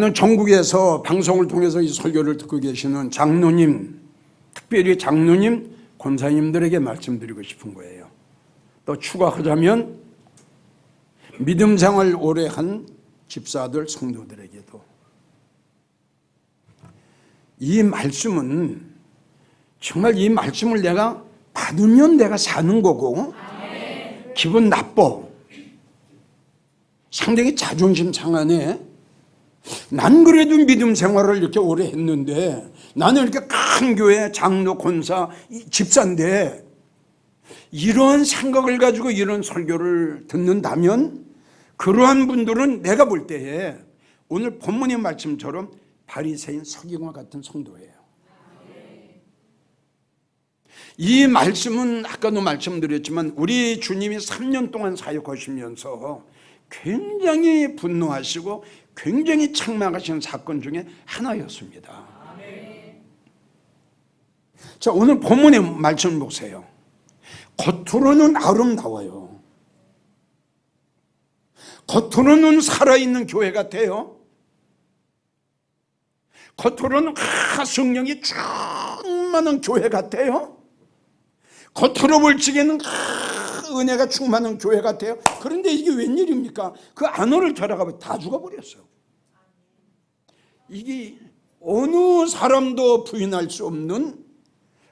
나는 전국에서 방송을 통해서 이 설교를 듣고 계시는 장로님, 특별히 장로님, 권사님들에게 말씀드리고 싶은 거예요. 또 추가하자면 믿음 생활 오래 한 집사들, 성도들에게도 이 말씀은 정말 이 말씀을 내가 받으면 내가 사는 거고 기분 나빠. 상당히 자존심 상하네. 난 그래도 믿음 생활을 이렇게 오래 했는데 나는 이렇게 큰 교회 장로 권사 이 집사인데 이런 생각을 가지고 이런 설교를 듣는다면 그러한 분들은 내가 볼 때에 오늘 본문의 말씀처럼 바리새인 서기관 같은 성도예요. 이 말씀은 아까도 말씀드렸지만 우리 주님이 3년 동안 사역하시면서 굉장히 분노하시고 굉장히 책망하시는 사건 중에 하나였습니다. 자, 오늘 본문의 말씀 보세요. 겉으로는 아름다워요. 겉으로는 살아있는 교회 같아요. 겉으로는 아, 성령이 충만한 교회 같아요. 겉으로 볼 적에는 아, 은혜가 충만한 교회 같아요. 그런데 이게 웬일입니까? 그 안으로 들어가면 다 죽어버렸어요. 이게 어느 사람도 부인할 수 없는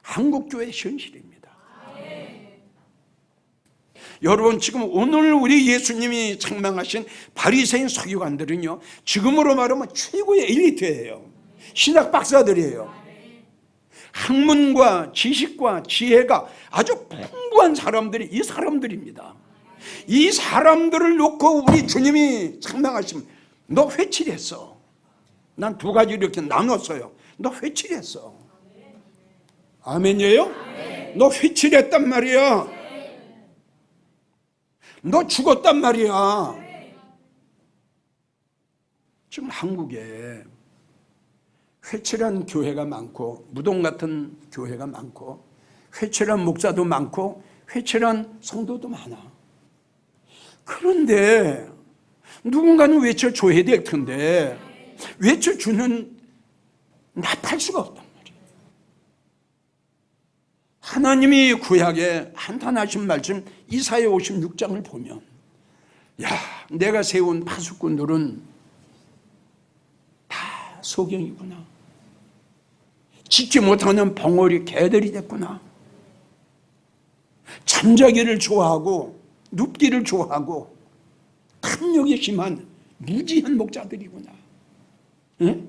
한국교회 현실입니다. 여러분 지금 오늘 우리 예수님이 책망하신 바리새인 서기관들은요 지금으로 말하면 최고의 엘리트예요 신학 박사들이에요 학문과 지식과 지혜가 아주 풍부한 사람들이 이 사람들입니다. 이 사람들을 놓고 우리 주님이 책망하시면 너 회칠했어. 난 두 가지 이렇게 나눴어요. 너 회칠했어. 아멘이에요? 너 회칠했단 말이야. 너 죽었단 말이야. 지금 한국에 회칠한 교회가 많고 무동 같은 교회가 많고 회칠한 목사도 많고 회칠한 성도도 많아. 그런데 누군가는 외쳐줘야 될 텐데 외쳐주는 나팔 수가 없단 말이야. 하나님이 구약에 한탄하신 말씀 이사야 56장을 보면 야 내가 세운 파수꾼들은 다 소경이구나 짓지 못하는 벙어리 개들이 됐구나. 잠자기를 좋아하고 눕기를 좋아하고 탐욕이 심한 무지한 목자들이구나. 응?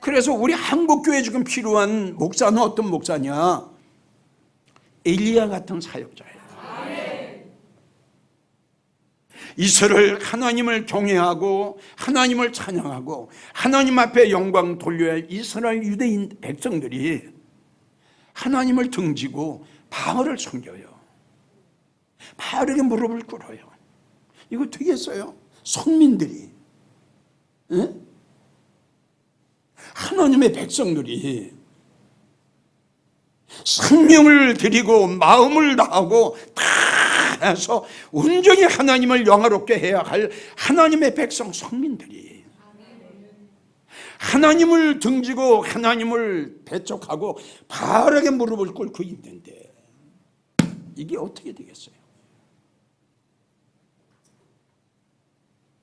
그래서 우리 한국교회 지금 필요한 목사는 어떤 목사냐? 엘리야 같은 사역자예요 이스라엘 하나님을 경외하고 하나님을 찬양하고 하나님 앞에 영광 돌려야 할 이스라엘 유대인 백성들이 하나님을 등지고 바알을 섬겨요. 바알에게 무릎을 꿇어요. 이거 되겠어요? 성민들이 응? 하나님의 백성들이 생명을 드리고 마음을 다하고 다 해서 온전히 하나님을 영화롭게 해야 할 하나님의 백성 성민들이 하나님을 등지고 하나님을 배척하고 바르게 무릎을 꿇고 있는데 이게 어떻게 되겠어요?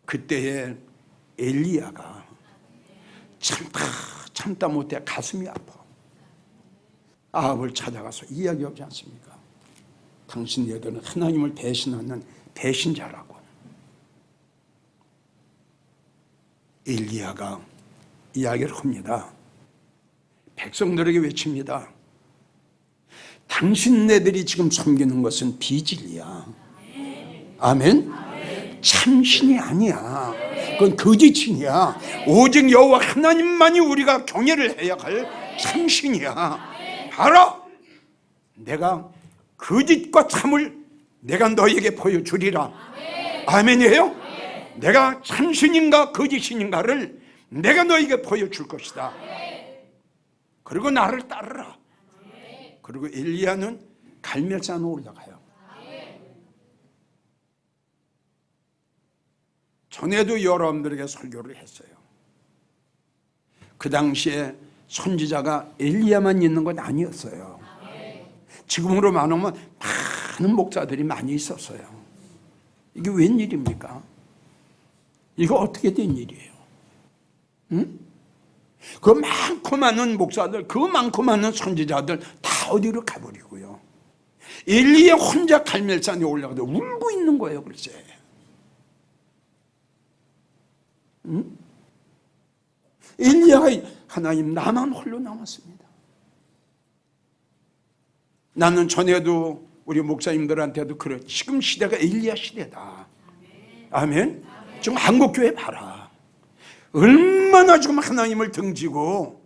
그때에 엘리야가 참다 참다 못해 가슴이 아파 아합을 찾아가서 이야기하지 않습니까? 당신 얘들은 하나님을 배신하는 배신자라고. 엘리야가 이야기를 합니다. 백성들에게 외칩니다. 당신네들이 지금 섬기는 것은 비진리야. 아멘? 참신이 아니야. 그건 거짓신이야. 오직 여호와 하나님만이 우리가 경외를 해야 할 참신이야. 알아? 내가 거짓과 참을 내가 너에게 보여주리라. 아멘 이에요? 내가 참신인가 거짓신인가를 내가 너에게 보여줄 것이다. 그리고 나를 따르라. 그리고 엘리야는 갈멜산에 올라가요. 전에도 여러분들에게 설교를 했어요. 그 당시에 선지자가 엘리야만 있는 건 아니었어요. 지금으로 말하면 많은 목사들이 많이 있었어요. 이게 웬일입니까? 이거 어떻게 된 일이에요? 응? 그 많고 많은 목사들, 그 많고 많은 선지자들 다 어디로 가버리고요. 엘리야 혼자 갈멜산에 올라가서 울고 있는 거예요, 글쎄. 응? 엘리야가 하나님 나만 홀로 남았습니다. 나는 전에도 우리 목사님들한테도 그래. 지금 시대가 엘리야 시대다. 아멘. 지금 한국 교회 봐라. 얼마나 지금 하나님을 등지고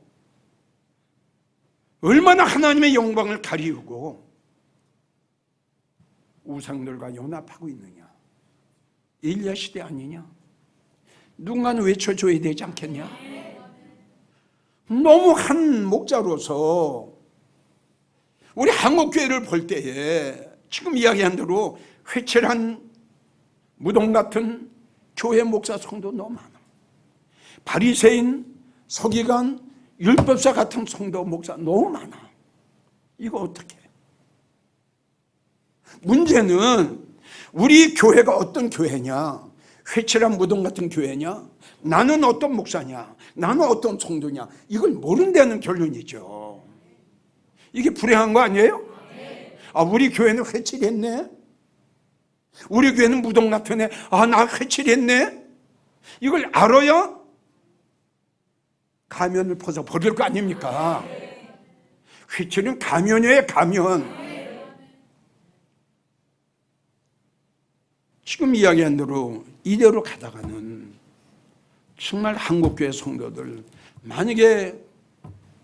얼마나 하나님의 영광을 가리우고 우상들과 연합하고 있느냐. 엘리야 시대 아니냐? 누군가는 외쳐줘야 되지 않겠냐? 너무 한 목자로서 우리 한국교회를 볼 때에 지금 이야기한 대로 회칠한 무덤 같은 교회 목사 성도 너무 많아. 바리새인, 서기관, 율법사 같은 성도 목사 너무 많아. 이거 어떻게? 문제는 우리 교회가 어떤 교회냐? 회칠한 무덤 같은 교회냐? 나는 어떤 목사냐? 나는 어떤 성도냐? 이걸 모른다는 결론이죠. 이게 불행한 거 아니에요? 아, 우리 교회는 회칠했네? 우리 교회는 같으네? 아, 나 회칠했네? 이걸 알아야 가면을 벗어 버릴 거 아닙니까? 회칠은 가면이에요, 가면. 지금 이야기한 대로 이대로 가다가는 정말 한국교회 성도들 만약에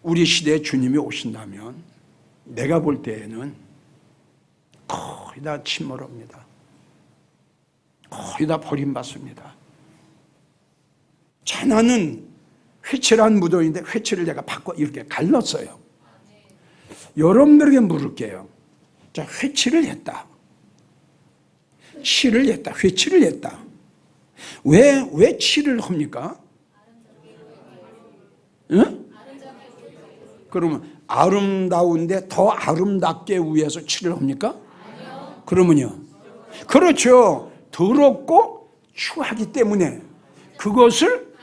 우리 시대에 주님이 오신다면 내가 볼 때에는 거의 다 침몰합니다. 거의 다 버림받습니다. 자나는 회칠한 무덤인데 회칠을 내가 바꿔 이렇게 갈랐어요. 여러분들에게 물을게요. 자, 회칠을 했다. 칠을 했다. 회칠을 했다. 왜, 왜 칠을 합니까? 응? 그러면 아름다운데 더 아름답게 위해서 칠을 합니까? 그러면요. 그렇죠. 더럽고 추하기 때문에 그것을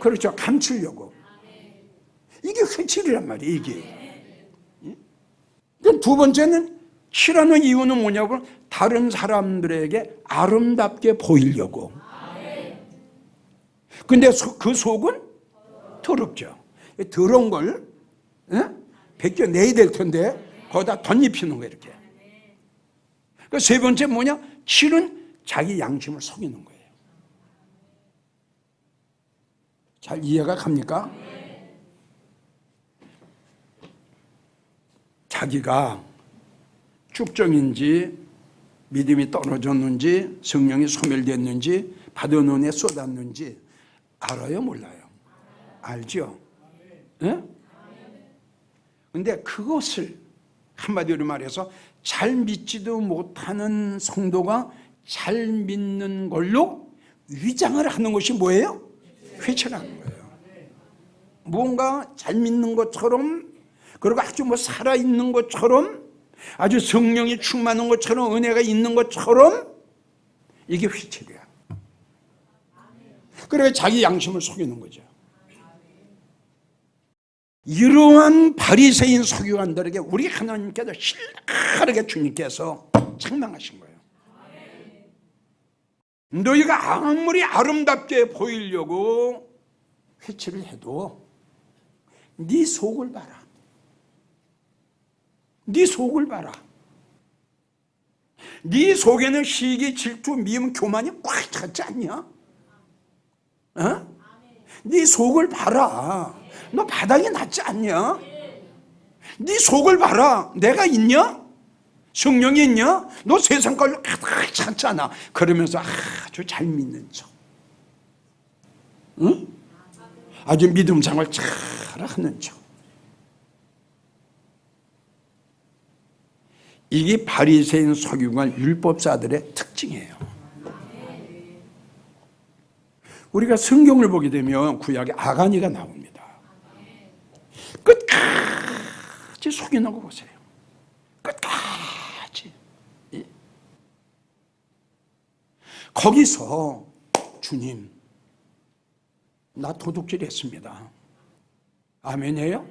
그렇죠. 감추려고. 이게 회칠이란 말이에요, 이게. 예? 두 번째는 칠하는 이유는 뭐냐고 다른 사람들에게 아름답게 보이려고. 근데 그 속은 더럽죠. 더러운 걸 예? 벗겨내야 될 텐데 거기다 덧입히는 거예요 이렇게. 그세 번째 뭐냐? 칠은 자기 양심을 속이는 거예요. 잘 이해가 갑니까? 자기가 축정인지 믿음이 떨어졌는지 성령이 소멸됐는지 받은 은혜 쏟았는지 알아요 몰라요? 알죠? 예? 근데 그것을 한마디로 말해서 잘 믿지도 못하는 성도가 잘 믿는 걸로 위장을 하는 것이 뭐예요? 회천하는 거예요. 뭔가 잘 믿는 것처럼 그리고 아주 뭐 살아있는 것처럼 아주 성령이 충만한 것처럼 은혜가 있는 것처럼 이게 회칠이야. 그래 자기 양심을 속이는 거죠. 이러한 바리새인 서기관들에게 우리 하나님께서 신랄하게 주님께서 책망하신 거예요. 너희가 아무리 아름답게 보이려고 회치를 해도 네 속을 봐라. 네 속을 봐라. 네 속에는 시기, 질투, 미움, 교만이 꽉 찼지 않냐? 어? 네 속을 봐라. 너 바닥이 낮지 않냐? 네 속을 봐라. 내가 있냐? 성령이 있냐? 너 세상 걸로 가득 찼잖아. 그러면서 아주 잘 믿는 척. 응? 아주 믿음 생활 잘 하는 척. 이게 바리새인 서기관 율법사들의 특징이에요. 우리가 성경을 보게 되면 구약에 아가니가 나옵니다. 끝까지 속여놓고 보세요. 끝까지. 예. 거기서 주님, 나 도둑질 했습니다. 아멘이에요?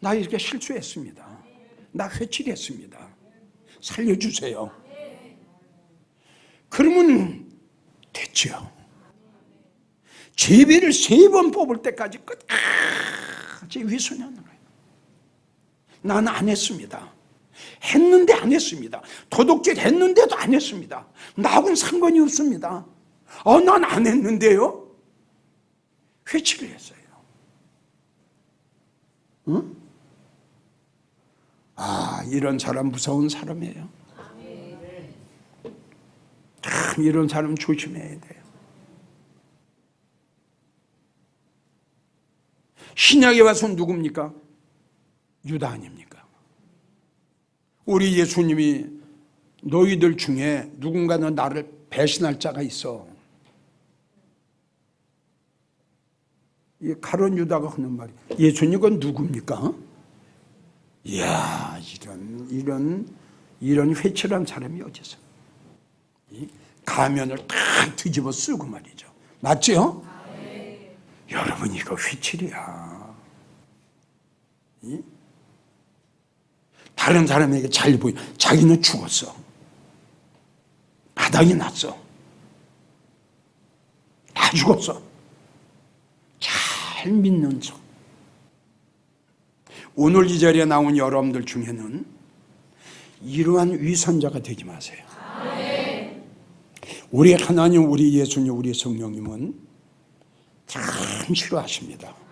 나 이렇게 실수했습니다. 나 회칠했습니다. 살려주세요. 그러면 됐죠. 제비를 세 번 뽑을 때까지 끝 까지 위선하는 거예요. 나는 안 했습니다. 했는데 안 했습니다. 도둑질 했는데도 안 했습니다. 나하고는 상관이 없습니다. 어, 난 안 했는데요? 회치를 했어요. 응? 아, 이런 사람 무서운 사람이에요. 참, 이런 사람 조심해야 돼요. 신약에 와서 누굽니까? 유다 아닙니까? 우리 예수님이 너희들 중에 누군가는 나를 배신할 자가 있어. 이 가론 유다가 하는 말이 예수님 건 누굽니까? 이야 이런 이런 이런 회칠한 사람이 어디서 이 가면을 탁 뒤집어 쓰고 말이죠. 맞죠? 여러분 이거 회칠이야. 이? 다른 사람에게 잘 보여. 자기는 죽었어. 바닥이 났어. 다 죽었어. 잘 믿는 척. 오늘 이 자리에 나온 여러분들 중에는 이러한 위선자가 되지 마세요. 우리 하나님, 우리 예수님, 우리 성령님은 참 싫어하십니다.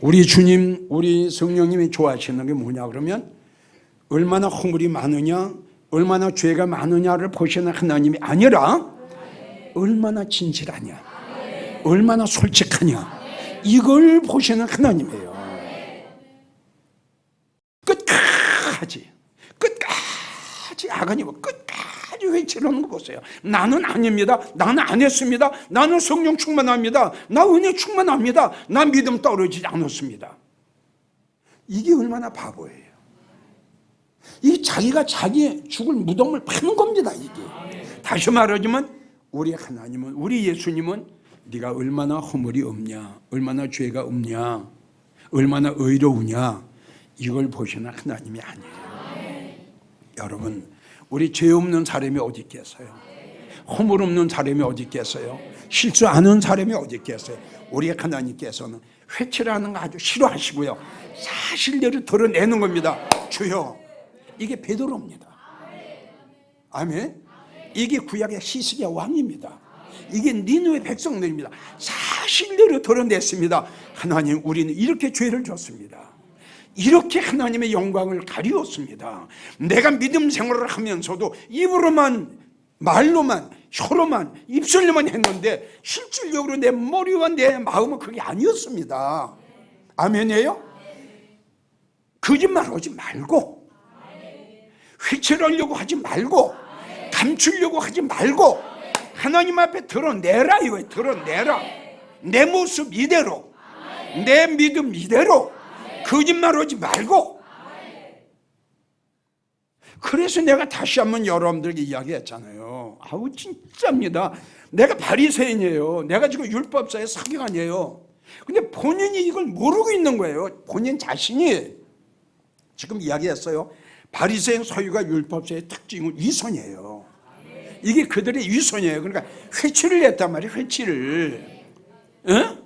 우리 주님, 우리 성령님이 좋아하시는 게 뭐냐 그러면 얼마나 허물이 많으냐, 얼마나 죄가 많으냐를 보시는 하나님이 아니라 얼마나 진실하냐, 얼마나 솔직하냐 이걸 보시는 하나님이에요. 끝까지, 끝까지 아가니고 끝 까지 외치는 거 보세요. 나는 아닙니다. 나는 안 했습니다. 나는 성령 충만합니다. 나 은혜 충만합니다. 나 믿음 떨어지지 않았습니다. 이게 얼마나 바보예요. 이 자기가 자기 죽을 무덤을 파는 겁니다. 이게 다시 말하자면 우리 하나님은 우리 예수님은 네가 얼마나 허물이 없냐, 얼마나 죄가 없냐, 얼마나 의로우냐 이걸 보시는 하나님이 아니에요. 여러분 우리 죄 없는 사람이 어디 있겠어요? 허물 없는 사람이 어디 있겠어요? 실수 안 하는 사람이 어디 있겠어요? 우리 하나님께서는 회칠하는 거 아주 싫어하시고요. 사실대로 드러내는 겁니다. 주여, 이게 베드로입니다. 아멘. 이게 구약의 시스기야 왕입니다. 이게 니누의 백성들입니다. 사실대로 드러냈습니다. 하나님, 우리는 이렇게 죄를 졌습니다. 이렇게 하나님의 영광을 가리웠습니다. 내가 믿음 생활을 하면서도 입으로만 말로만 혀로만 입술로만 했는데 실질적으로 내 머리와 내 마음은 그게 아니었습니다. 아멘이에요? 거짓말하지 말고 휘칠하려고 하지 말고 감추려고 하지 말고 하나님 앞에 드러내라 이거 드러내라 내 모습 이대로 내 믿음 이대로 거짓말하지 말고 그래서 내가 다시 한번 여러분들에게 이야기했잖아요. 아우 진짜입니다. 내가 바리새인이에요. 내가 지금 율법사의 사기관이에요. 근데 본인이 이걸 모르고 있는 거예요. 본인 자신이 지금 이야기했어요. 바리새인 소유가 율법사의 특징은 위선이에요. 이게 그들의 위선이에요. 그러니까 회치를 했단 말이에요. 회치를. 응?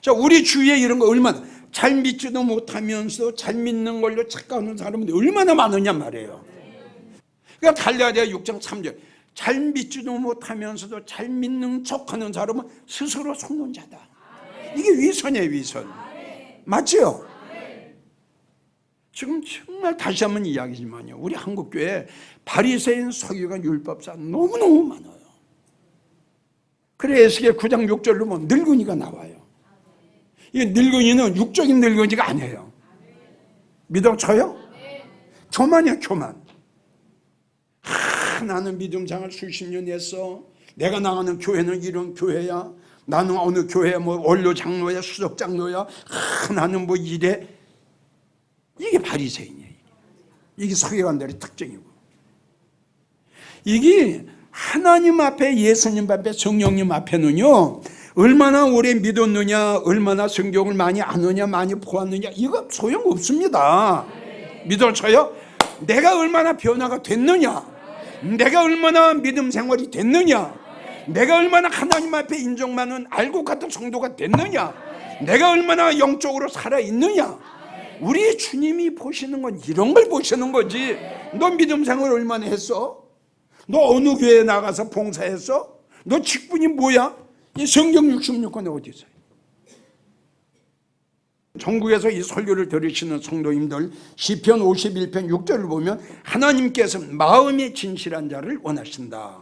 자, 우리 주위에 이런 거 얼마나 잘 믿지도 못하면서 잘 믿는 걸로 착각하는 사람들이 얼마나 많으냐 말이에요. 그러니까 갈라디아 6장 3절. 잘 믿지도 못하면서도 잘 믿는 척하는 사람은 스스로 속는 자다. 이게 위선이에요, 위선. 맞죠? 지금 정말 다시 한번 이야기지만요. 우리 한국 교회 바리새인 서기관 율법사 너무너무 많아요. 그래 에스겔 9장 6절로 보면 늙은이가 나와요. 이 늙은이는 육적인 늙은이가 아니에요. 믿어져요? 교만이야, 교만. 하, 나는 믿음장을 수십 년 했어. 내가 나가는 교회는 이런 교회야. 나는 어느 교회 뭐 원로 장로야, 수석 장로야. 하, 나는 뭐 이래. 이게 바리새인이에요. 이게 서기관들의 특징이고. 이게 하나님 앞에 예수님 앞에 성령님 앞에는요 얼마나 오래 믿었느냐 얼마나 성경을 많이 아느냐 많이 보았느냐 이거 소용없습니다 믿어져요? 내가 얼마나 변화가 됐느냐 내가 얼마나 믿음 생활이 됐느냐 내가 얼마나 하나님 앞에 인정받는 알고 같은 성도가 됐느냐 내가 얼마나 영적으로 살아있느냐 우리 주님이 보시는 건 이런 걸 보시는 거지 너 믿음 생활 얼마나 했어? 너 어느 교회에 나가서 봉사했어? 너 직분이 뭐야? 이 성경 66권에 어디 있어요? 전국에서 이 설교를 들으시는 성도님들 시편 51편 6절을 보면 하나님께서 마음이 진실한 자를 원하신다.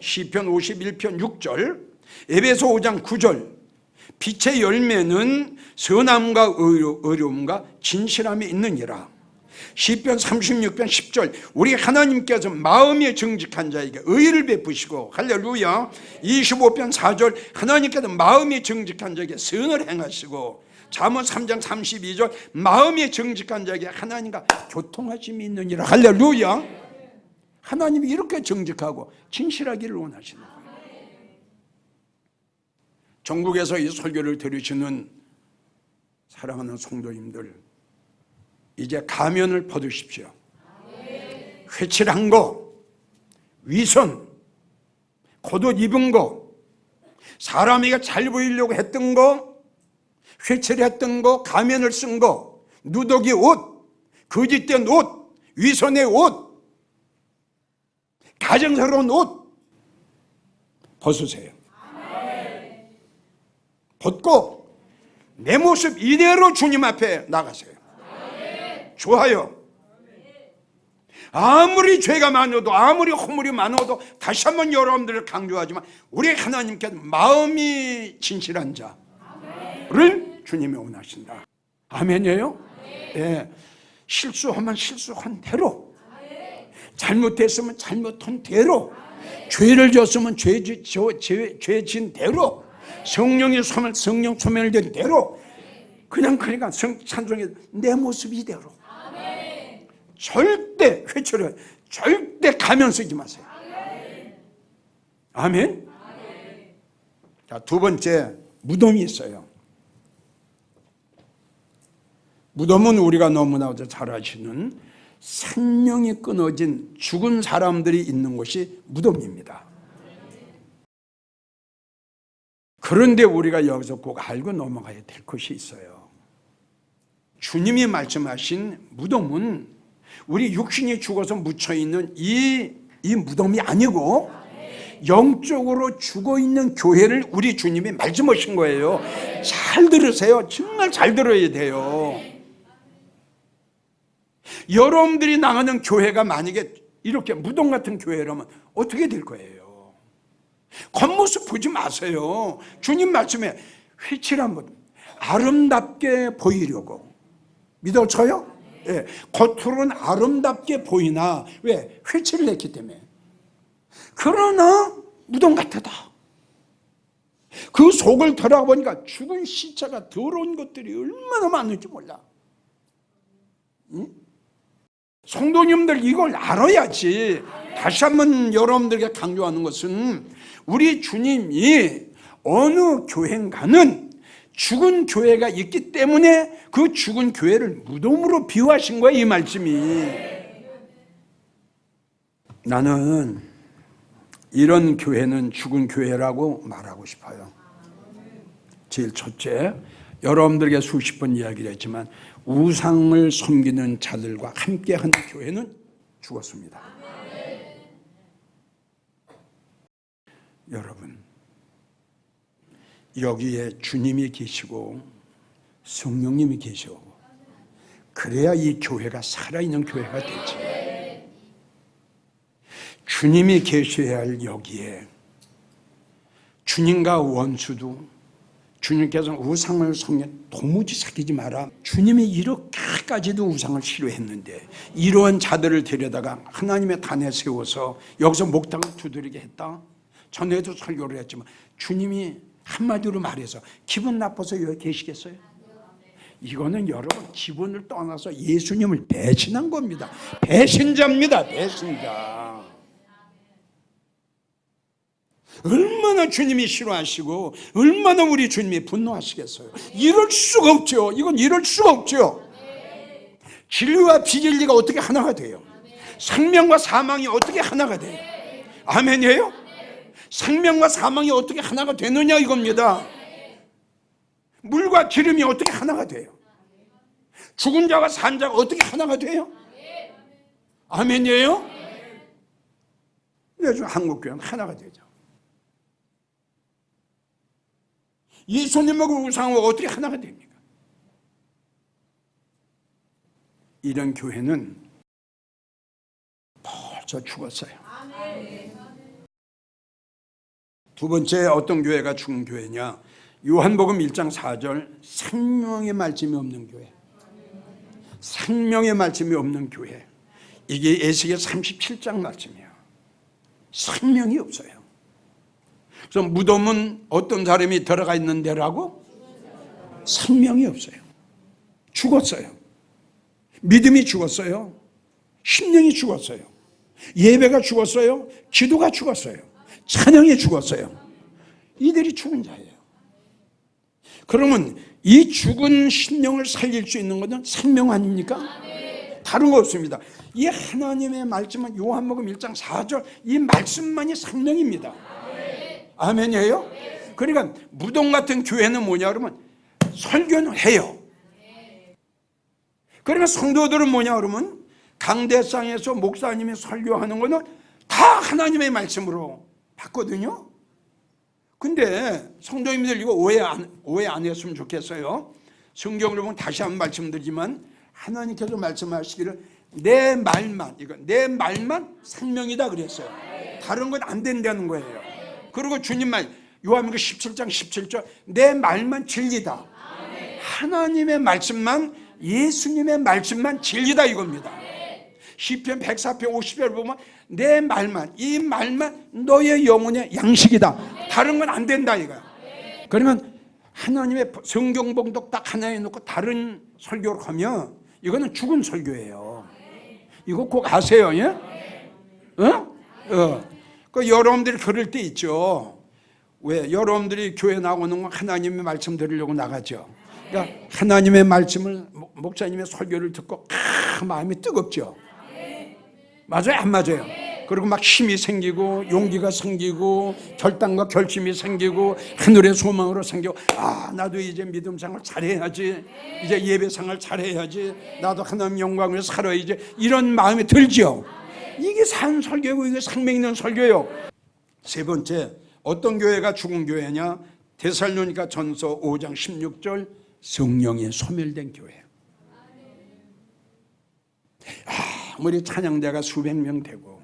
시편 51편 6절 에베소 5장 9절 빛의 열매는 선함과 의로, 의로움과 진실함이 있느니라. 시편 36편 10절 우리 하나님께서 마음이 정직한 자에게 의를 베푸시고 할렐루야. 25편 4절 하나님께서 마음이 정직한 자에게 선을 행하시고 잠언 3장 32절 마음이 정직한 자에게 하나님과 교통하심이 있느니라. 할렐루야. 하나님이 이렇게 정직하고 진실하기를 원하시는 거예요. 전국에서 이 설교를 들으시는 사랑하는 성도님들 이제 가면을 벗으십시오. 회칠한 거, 위선, 겉옷 입은 거, 사람에게 잘 보이려고 했던 거, 회칠했던 거, 가면을 쓴 거, 누더기 옷, 거짓된 옷, 위선의 옷, 가정스러운 옷 벗으세요. 벗고 내 모습 이대로 주님 앞에 나가세요. 좋아요. 아무리 죄가 많아도 아무리 허물이 많아도 다시 한번 여러분들을 강조하지만 우리 하나님께서 마음이 진실한 자를 주님이 원하신다. 아멘이에요? 예. 실수하면 실수한 대로 잘못했으면 잘못한 대로 죄를 졌으면 죄, 저, 죄, 죄진 대로 성령이 소멸, 성령 소멸된 대로 그냥 그러니까 성, 찬송에 내 모습 이대로 절대 회초를 절대 가면 쓰지 마세요. 아멘. 자, 두 번째 무덤이 있어요. 무덤은 우리가 너무나 잘 아시는 생명이 끊어진 죽은 사람들이 있는 곳이 무덤입니다. 그런데 우리가 여기서 꼭 알고 넘어가야 될 것이 있어요. 주님이 말씀하신 무덤은 우리 육신이 죽어서 묻혀 있는 이, 이 무덤이 아니고 영적으로 죽어 있는 교회를 우리 주님이 말씀하신 거예요. 잘 들으세요. 정말 잘 들어야 돼요. 여러분들이 나가는 교회가 만약에 이렇게 무덤 같은 교회라면 어떻게 될 거예요? 겉모습 보지 마세요. 주님 말씀에 회칠한 분, 아름답게 보이려고. 믿어져요? 예, 겉으로는 아름답게 보이나 왜 회칠을 했기 때문에 그러나 무덤 같다. 그 속을 들어보니까 죽은 시체가 더러운 것들이 얼마나 많은지 몰라. 응? 성도님들 이걸 알아야지. 다시 한번 여러분들에게 강조하는 것은 우리 주님이 어느 교회인가는 죽은 교회가 있기 때문에 그 죽은 교회를 무덤으로 비유하신 거예요, 이 말씀이. 나는 이런 교회는 죽은 교회라고 말하고 싶어요. 제일 첫째, 여러분들에게 수십 번 이야기를 했지만 우상을 섬기는 자들과 함께 하는 교회는 죽었습니다. 여러분, 여기에 주님이 계시고 성령님이 계시고 그래야 이 교회가 살아있는 교회가 되지. 주님이 계셔야 할 여기에 주님과 원수도 주님께서 우상을 섬겨 도무지 사귀지 마라. 주님이 이렇게까지도 우상을 싫어했는데 이러한 자들을 데려다가 하나님의 단에 세워서 여기서 목당을 두드리게 했다. 전에도 설교를 했지만 주님이 한마디로 말해서 기분 나빠서 여기 계시겠어요? 이거는 여러분 기본을 떠나서 예수님을 배신한 겁니다. 배신자입니다. 배신자. 얼마나 주님이 싫어하시고 얼마나 우리 주님이 분노하시겠어요. 이럴 수가 없죠. 이건 이럴 수가 없죠. 진리와 비진리가 어떻게 하나가 돼요? 생명과 사망이 어떻게 하나가 돼요? 아멘이에요? 생명과 사망이 어떻게 하나가 되느냐 이겁니다. 물과 기름이 어떻게 하나가 돼요? 죽은 자와 산 자가 어떻게 하나가 돼요? 아멘이에요? 요즘 한국교회는 하나가 되죠. 예수님하고 우상하고 어떻게 하나가 됩니까? 이런 교회는 벌써 죽었어요. 두 번째 어떤 교회가 죽은 교회냐? 요한복음 1장 4절 생명의 말씀이 없는 교회. 생명의 말씀이 없는 교회. 이게 에스겔 37장 말씀이에요. 생명이 없어요. 그래서 무덤은 어떤 사람이 들어가 있는 데라고? 생명이 없어요. 죽었어요. 믿음이 죽었어요. 심령이 죽었어요. 예배가 죽었어요. 기도가 죽었어요. 찬양이 죽었어요. 이들이 죽은 자예요. 그러면 이 죽은 심령을 살릴 수 있는 것은 생명 아닙니까? 다른 거 없습니다. 이 하나님의 말씀은 요한복음 1장 4절 이 말씀만이 생명입니다. 아멘이에요? 그러니까 무덤 같은 교회는 뭐냐 그러면 설교는 해요. 그러니까 성도들은 뭐냐 그러면 강대상에서 목사님이 설교하는 거는 다 하나님의 말씀으로 받거든요. 근데 성도님들 이거 오해 안, 오해 안 했으면 좋겠어요. 성경을 보면 다시 한 번 말씀드리지만 하나님께서 말씀하시기를 내 말만 이거 내 말만 생명이다 그랬어요. 다른 건 안 된다는 거예요. 그리고 주님 말 요한복음 17장 17절 내 말만 진리다. 하나님의 말씀만 예수님의 말씀만 진리다 이겁니다. 시편 104편 50편 보면 내 말만 이 말만 너의 영혼의 양식이다. 다른 건 안 된다 이거야. 그러면 하나님의 성경 봉독 딱 하나 해놓고 다른 설교를 하면 이거는 죽은 설교예요. 이거 꼭 아세요, 예? 어? 어. 그 여러분들이 그럴 때 있죠. 왜? 여러분들이 교회 나오는 건 하나님의 말씀 들으려고 나가죠. 그러니까 하나님의 말씀을 목- 목사님의 설교를 듣고 아, 마음이 뜨겁죠. 맞아요, 안 맞아요? 그리고 막 힘이 생기고 용기가 생기고 결단과 결심이 생기고 하늘의 소망으로 생기고 아 나도 이제 믿음 생활 잘해야지 이제 예배 생활 잘해야지 나도 하나님 영광을 살아야지 이런 마음이 들죠. 이게 산 설교고 이게 생명 있는 설교예요. 세 번째 어떤 교회가 죽은 교회냐? 데살로니가 전서 5장 16절 성령에 소멸된 교회. 아 무리 찬양대가 수백 명 되고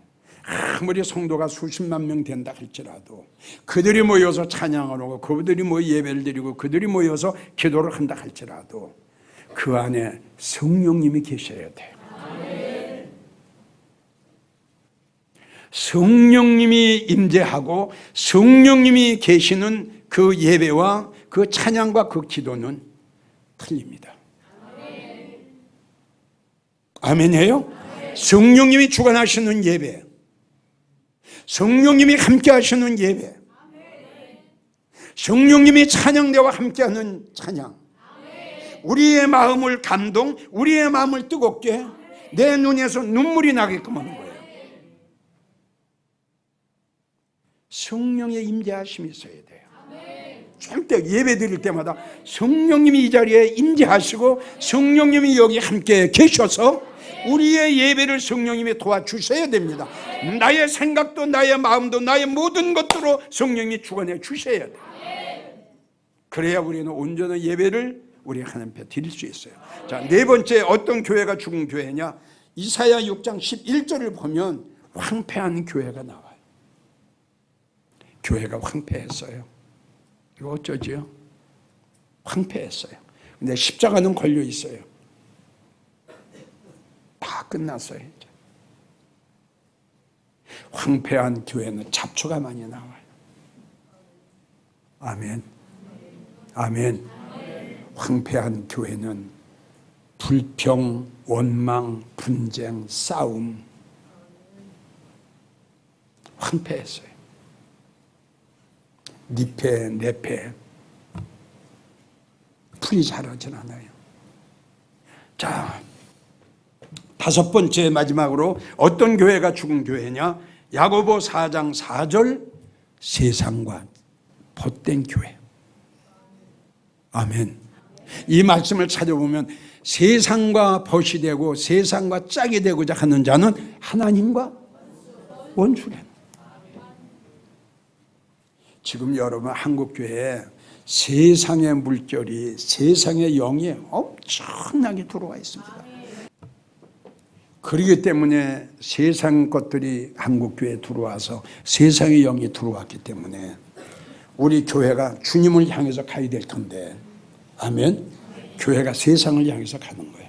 아무리 성도가 수십만 명 된다 할지라도 그들이 모여서 찬양을 하고 그들이 뭐 예배를 드리고 그들이 모여서 기도를 한다 할지라도 그 안에 성령님이 계셔야 돼요. 성령님이 임재하고 성령님이 계시는 그 예배와 그 찬양과 그 기도는 틀립니다. 아멘이에요? 성령님이 주관하시는 예배, 성령님이 함께 하시는 예배, 성령님이 찬양대와 함께하는 찬양, 우리의 마음을 감동, 우리의 마음을 뜨겁게 내 눈에서 눈물이 나게끔 하는 거예요. 성령의 임재하심이 있어야 돼요. 절대 예배 드릴 때마다 성령님이 이 자리에 임재하시고 성령님이 여기 함께 계셔서 우리의 예배를 성령님이 도와주셔야 됩니다. 나의 생각도 나의 마음도 나의 모든 것들로 성령님이 주관해 주셔야 돼요. 그래야 우리는 온전한 예배를 우리 하나님 앞에 드릴 수 있어요. 자, 네 번째 어떤 교회가 죽은 교회냐? 이사야 6장 11절을 보면 황폐한 교회가 나와요. 교회가 황폐했어요. 이거 어쩌지요? 황폐했어요. 근데 십자가는 걸려 있어요. 다 끝났어요. 이제. 황폐한 교회는 잡초가 많이 나와요. 아멘. 아멘. 황폐한 교회는 불평, 원망, 분쟁, 싸움 황폐했어요. 니패, 내패 풀이 자라진 않아요. 자, 다섯 번째 마지막으로 어떤 교회가 죽은 교회냐? 야고보 4장 4절 세상과 벗된 교회. 아멘. 이 말씀을 찾아보면 세상과 벗이 되고 세상과 짝이 되고자 하는 자는 하나님과 원수래. 지금 여러분 한국 교회에 세상의 물결이 세상의 영이 엄청나게 들어와 있습니다. 그렇기 때문에 세상 것들이 한국 교회에 들어와서 세상의 영이 들어왔기 때문에 우리 교회가 주님을 향해서 가야 될 텐데 아멘. 교회가 세상을 향해서 가는 거예요.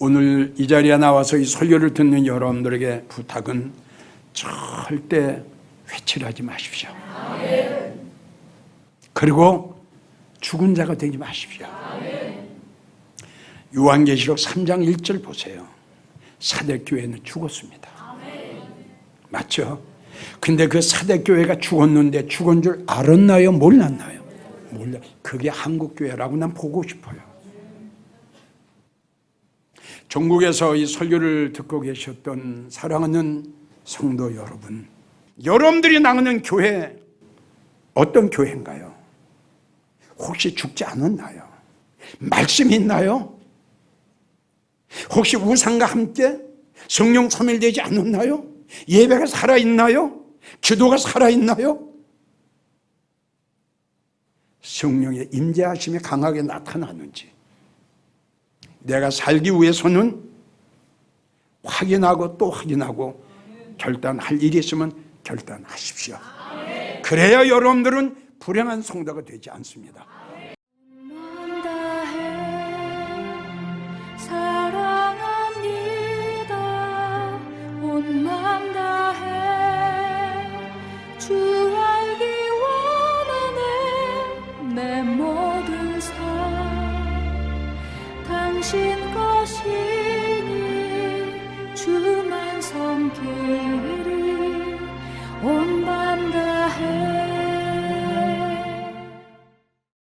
오늘 이 자리에 나와서 이 설교를 듣는 여러분들에게 부탁은 절대 회칠하지 마십시오. 그리고 죽은 자가 되지 마십시오. 요한계시록 3장 1절 보세요. 사대교회는 죽었습니다. 맞죠? 근데 그 사대교회가 죽었는데 죽은 줄 알았나요? 몰랐나요? 몰라. 그게 한국교회라고 난 보고 싶어요. 전국에서 이 설교를 듣고 계셨던 사랑하는 성도 여러분, 여러분들이 나가는 교회 어떤 교회인가요? 혹시 죽지 않았나요? 말씀이 있나요? 혹시 우상과 함께 성령 소멸되지 않았나요? 예배가 살아있나요? 기도가 살아있나요? 성령의 임재하심이 강하게 나타나는지 내가 살기 위해서는 확인하고 또 확인하고 결단할 일이 있으면 결단하십시오. 그래야 여러분들은 불행한 성도가 되지 않습니다.